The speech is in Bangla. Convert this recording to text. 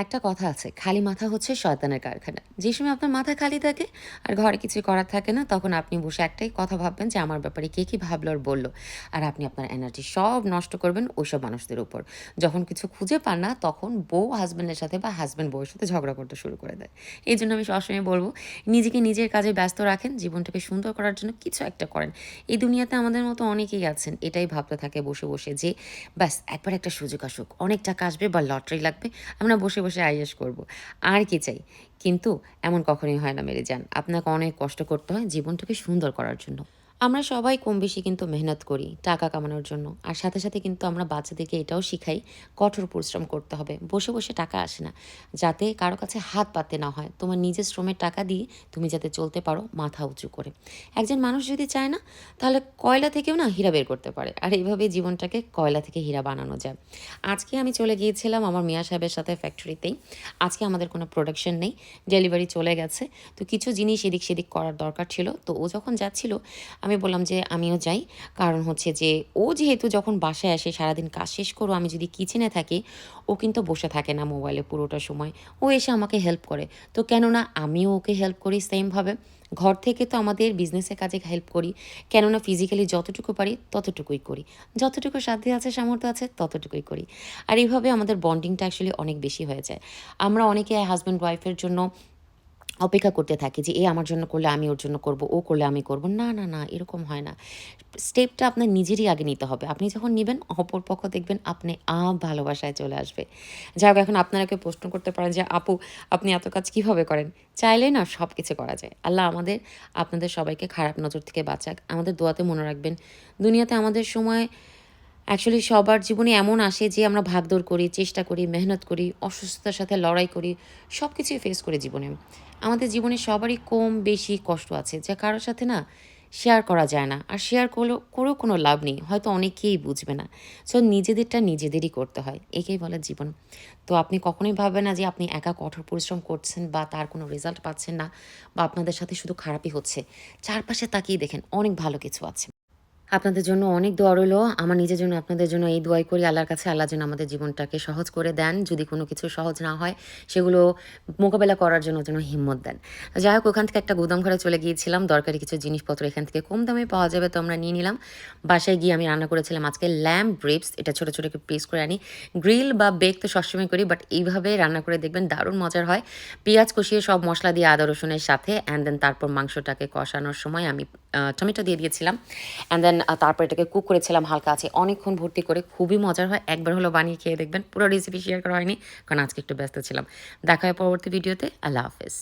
একটা কথা আছে, খালি মাথা হচ্ছে শয়তানের কারখানা। যে সময় আপনার মাথা খালি থাকে আর ঘরে কিছু করার থাকে না, তখন আপনি বসে একটাই কথা ভাববেন যে আমার ব্যাপারে কে কী ভাবলো আর বলল। আর আপনি আপনার এনার্জি সব নষ্ট করবেন ওইসব মানুষদের উপর। যখন কিছু খুঁজে পান না, তখন বউ হাজব্যান্ডের সাথে বা হাজব্যান্ড বউয়ের সাথে ঝগড়া করতে শুরু করে দেয়। এই জন্য আমি সবসময় বলব, নিজেকে নিজের কাজে ব্যস্ত রাখেন, জীবনটাকে সুন্দর করার জন্য কিছু একটা করেন। এই দুনিয়াতে আমাদের মতো অনেকেই আছেন, এটাই ভাবতে থাকে বসে বসে যে, ব্যাস, একবার একটা সুযোগ আসুক। অনেক টাকা আসবে বা লটারি লাগবে, আমরা বসে বসে আইএস করব। আর কি চাই? কিন্তু এমন কখনোই হয় না মেরে যান আপনাকে অনেক কষ্ট করতে হয় জীবনটাকে সুন্দর করার জন্য। আমরা সবাই কম বেশি কিন্তু মেহনত করি টাকা কামানোর জন্য। আর সাথে সাথে কিন্তু আমরা বাচ্চাদেরকে এটাও শিখাই কঠোর পরিশ্রম করতে হবে। বসে বসে টাকা আসে না। যাতে কারও কাছে হাত পাতে না হয়। তোমার নিজের শ্রমের টাকা দিয়ে তুমি যাতে চলতে পারো মাথা উঁচু করে। একজন মানুষ যদি চায় না, তাহলে কয়লা থেকেও না হীরা বের করতে পারে। আর এইভাবে জীবনটাকে কয়লা থেকে হীরা বানানো যায়। আজকে আমি চলে গিয়েছিলাম আমার মিয়া সাহেবের সাথে ফ্যাক্টরিতেই আজকে আমাদের কোনো প্রোডাকশন নেই। ডেলিভারি চলে গেছে। তো কিছু জিনিস এদিক সেদিক করার দরকার ছিল। তো ও যখন যাচ্ছিল আমি বললাম যে আমিও যাই। কারণ হচ্ছে যে ও যেহেতু যখন বাসায় আসে, সারাদিন কাজ শেষ করো আমি যদি কিচেনে থাকি, ও কিন্তু বসে থাকে না মোবাইলে পুরোটা সময়। ও এসে আমাকে হেল্প করে। তো কেননা আমিও ওকে হেল্প করি সেমভাবে ঘর থেকে তো আমাদের বিজনেসের কাজে হেল্প করি। কেননা ফিজিক্যালি যতটুকু পারি, ততটুকুই করি। যতটুকু সাধ্য আছে, সামর্থ্য আছে, ততটুকুই করি। আর এইভাবে আমাদের বন্ডিংটা অ্যাকচুয়ালি অনেক বেশি হয়ে যায়। আমরা অনেকে হাজব্যান্ড ওয়াইফের জন্য অপেক্ষা করতে থাকি যে এ আমার জন্য করলে আমি ওর জন্য করব, ও করলে আমি করব। না না না, এরকম হয় না। স্টেপটা আপনার নিজেরই আগে নিতে হবে। আপনি যখন নেবেন, অপর পক্ষ দেখবেন আপনি আপ ভালোবাসায় চলে আসবে। যাই হোক, এখন আপনারা কেউ প্রশ্ন করতে পারেন যে, আপু, আপনি এত কাজ কীভাবে করেন? চাইলে না সব কিছু করা যায়। আল্লাহ আমাদের, আপনাদের সবাইকে খারাপ নজর থেকে বাঁচাক। আমাদের দোয়াতে মনে রাখবেন, দুনিয়াতে আমাদের সময় অ্যাকচুয়ালি সবার জীবনে এমন আসে যে আমরা ভাগদৌড় করি, চেষ্টা করি, মেহনত করি, অসুস্থতার সাথে লড়াই করি সব কিছুই ফেস করি জীবনে। আমাদের জীবনে সবারই কম বেশি কষ্ট আছে, যা কারোর সাথে না শেয়ার করা যায় না। আর শেয়ার করলেও, করেও কোনো লাভ নেই, হয়তো অনেকেই বুঝবে না। সো নিজেদেরটা নিজেদেরই করতে হয়, একেই বলে জীবন। তো আপনি কখনোই ভাববেন না যে আপনি একা কঠোর পরিশ্রম করছেন বা তার কোনো রেজাল্ট পাচ্ছেন না বা আপনাদের সাথে শুধু খারাপই হচ্ছে। চারপাশে তাকিয়ে দেখেন, অনেক ভালো কিছু আছে। আপনাদের জন্য অনেক দোয়া রইল। আমার নিজের জন্য, আপনাদের জন্য এই দোয়াই করি, আল্লাহর কাছে আল্লাহ যেন আমাদের জীবনটাকে সহজ করে দেন। যদি কোনো কিছু সহজ না হয়, সেগুলো মোকাবেলা করার জন্য যেন হিম্মত দেন। যাই হোক, ওখান থেকে একটা গুদাম ঘরে চলে গিয়েছিলাম। দরকারি কিছু জিনিসপত্র এখান থেকে কম দামে পাওয়া যাবে, তো আমরা নিয়ে নিলাম। বাসায় গিয়ে আমি রান্না করেছিলাম আজকে ল্যাম্প ব্রিপস এটা ছোটো ছোটো পিস করে আনি। গ্রিল বা বেক তো সবসময় করি বাট এইভাবে রান্না করে দেখবেন দারুণ মজার হয়। পেঁয়াজ কষিয়ে সব মশলা দিয়ে আদা, রসুনের সাথে অ্যান্ড দেন তারপর মাংসটাকে কষানোর সময় আমি টমেটো দিয়ে দিয়েছিলাম। অ্যান্ড দেন তারপর এটাকে কুক করেছিলাম হালকা আছে অনেকক্ষণ ভর্তি করে খুবই মজার হয়। একবার হলো বানিয়ে খেয়ে দেখবেন। পুরো রেসিপি শেয়ার করা হয়নি, কারণ আজকে একটু ব্যস্ত ছিলাম। দেখা হয় পরবর্তী ভিডিওতে আল্লাহ হাফেজ।